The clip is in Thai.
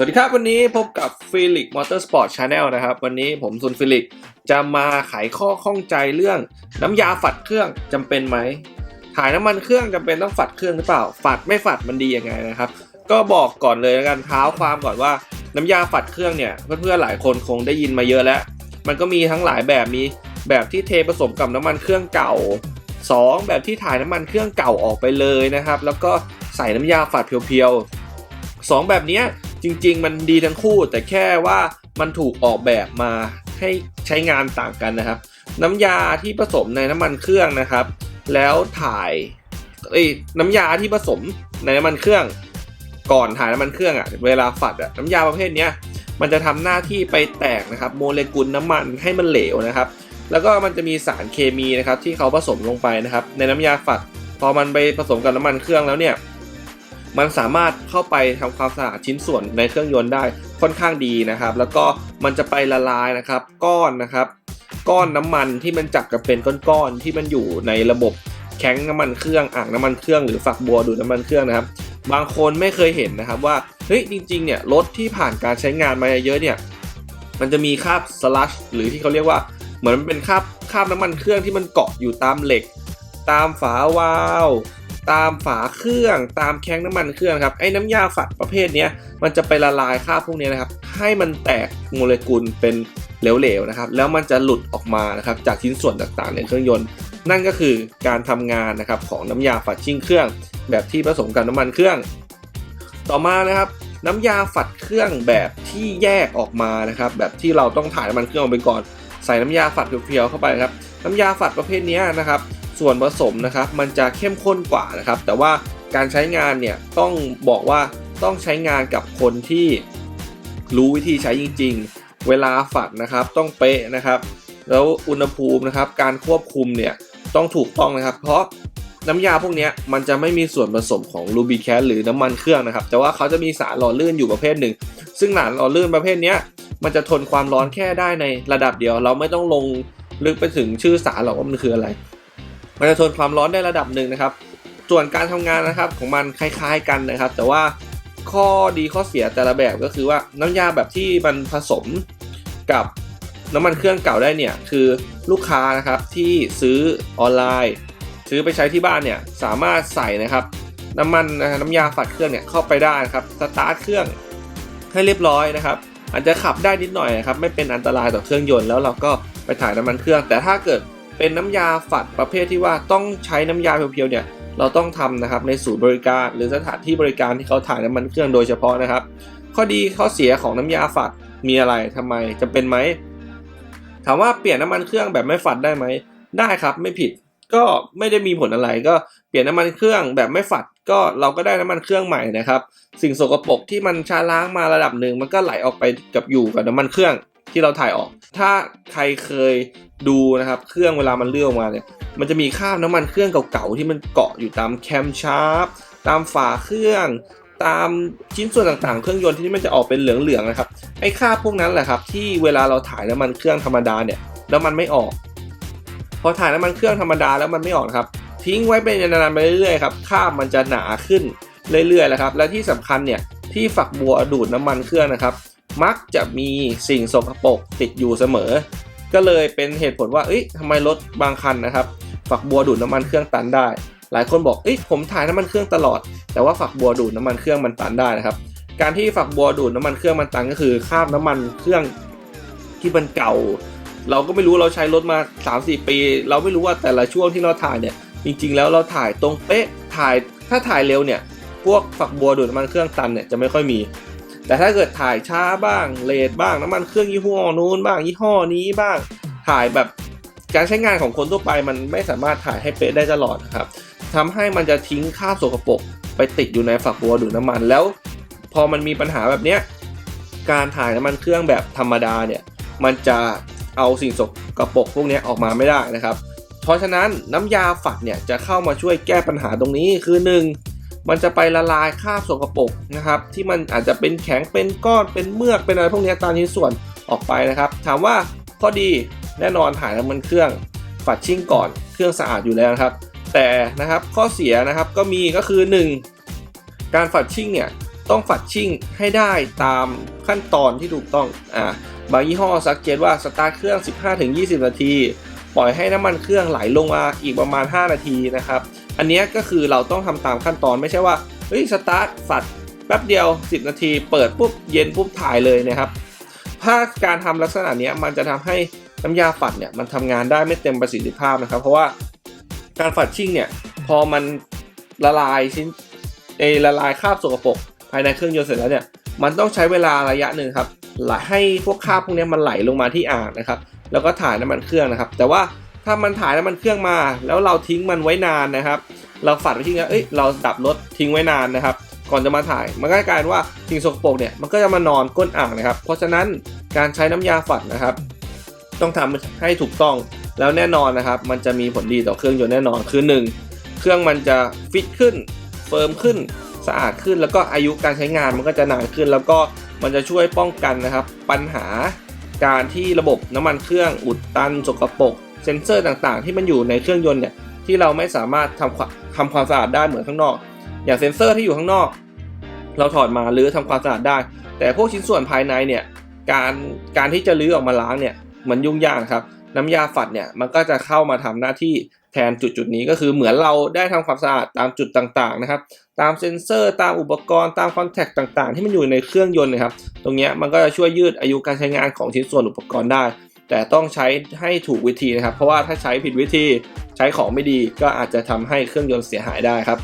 สวัสดีครับ วันนี้พบกับฟิลิกมอเตอร์สปอร์ตชาแนลนะครับ วันนี้ผมซุนฟิลิกจะมาไขข้อข้องใจเรื่องน้ำยาฝัดเครื่องจำเป็นไหมถ่ายน้ำมันเครื่องจำเป็นต้องฝัดเครื่องหรือเปล่า ฝัดไม่ฝัดมันดียังไงนะครับ ก็บอกก่อนเลยแล้วกันเท้าความก่อนว่าน้ำยาฝัดเครื่องเนี่ยเพื่อนๆหลายคนคงได้ยินมาเยอะแล้ว มันก็มีทั้งหลายแบบมีแบบที่เทผสมกับน้ำมันเครื่องเก่า 2 แบบที่ถ่ายน้ำมันเครื่องเก่าออกไปเลยนะครับ แล้วก็ใส่น้ำยาฝัดเพียวๆ2แบบนี้ จริง ๆ มันดีทั้งคู่แต่แค่ว่ามันถูกออกแบบมาให้ใช้งานต่างกันนะครับ น้ำยาที่ผสมในน้ำมันเครื่องนะครับ แล้วถ่ายเอ้น้ำยาที่ผสมในน้ำมันเครื่อง ก่อนถ่ายน้ำมันเครื่องอะ่ะเวลาฝัดอะ่ะน้ำยาประเภทเนี้ยมันจะทำหน้าที่ไปแตกนะครับโมเลกุลน้ำมันให้มันเหลวนะครับ แล้วก็มันจะมีสารเคมีนะครับที่เขาผสมลงไปนะครับ ในน้ำยาฝัด พอมันไปผสมกับน้ำมันเครื่องแล้วเนี่ย มันสามารถเข้าไปทำความสะอาดชิ้นส่วนในเครื่องยนต์ได้ค่อนข้างดีนะครับ แล้วก็มันจะไปละลายนะครับ ก้อนนะครับ ก้อนน้ำมันที่มันจับกับเป็นก้อนๆที่มันอยู่ในระบบแข้งน้ำมันเครื่องอ่างน้ำมันเครื่องหรือฝักบัวดูดน้ำมันเครื่องนะครับ บางคนไม่เคยเห็นนะครับว่าเฮ้ยจริงๆเนี่ยรถที่ผ่านการใช้งานมาเยอะเนี่ยมันจะมีคราบสลัชหรือที่เขาเรียกว่าเหมือนมันเป็นคราบคราบน้ำมันเครื่องที่มันเกาะอยู่ตามเหล็ก ตามฝาวาล์ว ตามฝาเครื่อง ตามแข้งน้ำมันเครื่องครับไอ้น้ำยาฝัดประเภทนี้มันจะไปละลายคราพวกนี้นะครับ ให้มันแตกโมเลกุลเป็นเหลวๆนะครับ แล้วมันจะหลุดออกมานะครับจากชิ้นส่วนต่างๆในเครื่องยนต์ นั่นก็คือการทำงานนะครับของน้ำยาฝัดชิ่งเครื่อง แบบที่ผสมกับน้ำมันเครื่อง ต่อมานะครับน้ำยาฝัดเครื่องแบบที่แยกออกมานะครับ แบบที่เราต้องถ่ายน้ำมันเครื่องออกไปก่อน ใส่น้ำยาฝัดเพียวๆเข้าไปครับ น้ำยาฝัดประเภทนี้นะครับ ส่วนผสมนะครับมันจะเข้มข้นกว่านะครับ แต่ว่าการใช้งานเนี่ยต้องบอกว่าต้องใช้งานกับคนที่รู้วิธีใช้จริง ๆ เวลาฝัดนะครับต้องเป๊ะนะครับ แล้วอุณหภูมินะครับการควบคุมเนี่ยต้องถูกต้องนะครับ เพราะน้ำยาพวกนี้มันจะไม่มีส่วนผสมของลูบิแคสหรือน้ำมันเครื่องนะครับ แต่ว่าเขาจะมีสารหล่อลื่นอยู่ประเภทหนึ่ง ซึ่งสารหล่อลื่นประเภทนี้มันจะทนความร้อนแค่ได้ในระดับเดียว เราไม่ต้องลงลึกไปถึงชื่อสารหรอกว่ามันคืออะไร มันจะทนความร้อนได้ระดับหนึ่งนะครับ ส่วนการทำงานนะครับของมันคล้าย ๆ กันนะครับ แต่ว่าข้อดีข้อเสียแต่ละแบบก็คือว่าน้ำยาแบบที่มันผสมกับน้ำมันเครื่องเก่าได้เนี่ยคือลูกค้านะครับที่ซื้อออนไลน์ ซื้อไปใช้ที่บ้านเนี่ยสามารถใส่นะครับ น้ำมันน้ำยาฝัดเครื่องเนี่ยเข้าไปได้นะครับสตาร์ทเครื่องให้เรียบร้อยนะครับ อาจจะขับได้นิดหน่อยนะครับไม่เป็นอันตรายต่อเครื่องยนต์แล้วเราก็ไปถ่ายน้ำมันเครื่อง แต่ถ้าเกิด เป็นน้ำยาฝัดประเภทที่ว่าต้องใช้น้ำยาเพียวๆเนี่ยเราต้องทำนะครับในศูนย์บริการหรือสถานที่บริการที่เขาถ่ายน้ำมันเครื่องโดยเฉพาะนะครับ ข้อดีข้อเสียของน้ำยาฝัดมีอะไรทำไมจำเป็นไหมถามว่าเปลี่ยนน้ำมันเครื่องแบบไม่ฝัดได้ไหมได้ครับไม่ผิดก็ไม่ได้มีผลอะไรก็เปลี่ยนน้ำมันเครื่องแบบไม่ฝัดก็เราก็ได้น้ำมันเครื่องใหม่นะครับ สิ่งสกปรกที่มันชาล้างมาระดับหนึ่งมันก็ไหลออกไปกับอยู่กับน้ำมันเครื่อง ที่เราถ่ายออก ถ้าใครเคยดูนะครับ เครื่องเวลามันเลื่อนออกมาเนี่ย มันจะมีคราบน้ำมันเครื่องเก่าๆที่มันเกาะอยู่ตามแคมชาร์ปตามฝาเครื่องตามชิ้นส่วนต่างๆ เครื่องยนต์ที่มันจะออกเป็นเหลืองๆนะครับ ไอ้คราบพวกนั้นแหละครับ ที่เวลาเราถ่ายน้ำมันเครื่องธรรมดาเนี่ยแล้วมันไม่ออก พอถ่ายน้ำมันเครื่องธรรมดาแล้วมันไม่ออกครับ ทิ้งไว้เป็นนานๆไปเรื่อยๆครับคราบมันจะหนาขึ้นเรื่อยๆแล้วครับ และที่สำคัญเนี่ยที่ฝักบัวดูดน้ำมันเครื่องนะครับ มักจะมีสิ่งสกปรกติดอยู่เสมอ ก็เลยเป็นเหตุผลว่าเอ้ยทำไมรถบางคันนะครับ ฝักบัวดูดน้ำมันเครื่องตันได้ หลายคนบอกเอ้ยผมถ่ายน้ำมันเครื่องตลอด แต่ว่าฝักบัวดูดน้ำมันเครื่องมันตันได้นะครับ การที่ฝักบัวดูดน้ำมันเครื่องมันตันก็คือคราบน้ำมันเครื่องที่มันเก่า เราก็ไม่รู้เราใช้รถมา 3-4 ปี เราไม่รู้ว่าแต่ละช่วงที่เราถ่ายเนี่ยจริงๆ แล้วเราถ่ายตรงเป๊ะถ่ายถ้าถ่ายเร็วเนี่ยพวกฝักบัวดูดน้ำมันเครื่องตันเนี่ยจะไม่ค่อยมี แต่ถ้าเกิดถ่ายช้าบ้างเลทบ้างน้ำมันเครื่องยี่ห้อนู้นบ้างยี่ห้อนี้บ้างถ่ายแบบการใช้งานของคนทั่วไปมันไม่สามารถถ่ายให้เป๊ะได้ตลอดนะครับทำให้มันจะทิ้งคราบสกปรกไปติดอยู่ในฝักบัวดูดน้ำมันแล้ว พอมันมีปัญหาแบบเนี้ยการถ่ายน้ำมันเครื่องแบบธรรมดาเนี่ยมันจะเอาสิ่งสกปรกพวกนี้ออกมาไม่ได้นะครับ เพราะฉะนั้นน้ำยาฝัดเนี่ยจะเข้ามาช่วยแก้ปัญหาตรงนี้คือ 1. มันจะไปละลายคราบสกปรกนะครับ ที่มันอาจจะเป็นแข็งเป็นก้อนเป็นเมือกเป็นอะไรพวกนี้ตามชิ้นส่วนออกไปนะครับ ถามว่าข้อดีแน่นอนถ่ายน้ำมันเครื่องฝัดชิ่งก่อนเครื่องสะอาดอยู่แล้วนะครับ แต่นะครับข้อเสียนะครับก็มีก็คือ 1. การฝัดชิ่งเนี่ยต้องฝัดชิ่งให้ได้ตามขั้นตอนที่ถูกต้องอ่าบางยี่ห้อสักเจตว่าสตาร์ทเครื่อง 15-20 นาที ปล่อยให้น้ำมันเครื่องไหลลงมาอีกประมาณ 5 นาทีนะครับ อันนี้ก็คือเราต้องทำตามขั้นตอนไม่ใช่ว่าเฮ้ยสตาร์ทฝัดแป๊บเดียว 10 นาทีเปิดปุ๊บเย็นปุ๊บถ่ายเลยนะครับถ้าการทำลักษณะนี้มันจะทำให้น้ำยาฝัดเนี่ยมันทำงานได้ไม่เต็มประสิทธิภาพนะครับ เพราะว่าการฝัดชิ่งเนี่ยพอมันละลายชิ้นเอยละลายคราบสกปรกภายในเครื่องยนต์เสร็จแล้วเนี่ยมันต้องใช้เวลาระยะหนึ่งครับให้พวกคราบพวกนี้มันไหลลงมาที่อ่างนะครับ แล้วก็ถ่ายน้ำมันเครื่องนะครับ แต่ว่า ถ้ามันถ่ายน้ำมันเครื่องมา แล้วเราทิ้งมันไว้นานนะครับ เราฝัดไปทิ้งแล้วเอ้ยเราดับรถทิ้งไว้นานนะครับ ก่อนจะมาถ่าย มันก็กลายว่าสิ่งสกปรกเนี่ยมันก็จะมานอนก้นอ่างนะครับ เพราะฉะนั้นการใช้น้ำยาฝัดนะครับ ต้องทำให้ถูกต้องแล้วแน่นอนนะครับ มันจะมีผลดีต่อเครื่องยนต์แน่นอนคือหนึ่งเครื่องมันจะฟิตขึ้นเฟิร์มขึ้นสะอาดขึ้น แล้วก็อายุการใช้งานมันก็จะนานขึ้น แล้วก็มันจะช่วยป้องกันนะครับ ปัญหาการที่ระบบน้ำมันเครื่องอุดตันสกปรก เซ็นเซอร์ต่างๆ ที่มันอยู่ในเครื่องยนต์เนี่ยที่เราไม่สามารถทำความทำความสะอาดได้เหมือนข้างนอก อย่างเซ็นเซอร์ที่อยู่ข้างนอก เราถอดมาหรือทำความสะอาดได้ แต่พวกชิ้นส่วนภายในเนี่ยการการที่จะลื้อออกมาล้างเนี่ยมันยุ่งยากครับ น้ำยาฝัดเนี่ยมันก็จะเข้ามาทำหน้าที่แทนจุดจุดนี้ก็คือเหมือนเราได้ทำความสะอาดตามจุดต่างๆนะครับ ตามเซ็นเซอร์ตามอุปกรณ์ตามคอนแทคต่างๆ ที่มันอยู่ในเครื่องยนต์นะครับ ตรงเนี้ยมันก็จะช่วยยืดอายุการใช้งานของชิ้นส่วนอุปกรณ์ได้ แต่ต้องใช้ให้ถูกวิธีนะครับ เพราะว่าถ้าใช้ผิดวิธีใช้ของไม่ดีก็อาจจะทำให้เครื่องยนต์เสียหายได้ครับ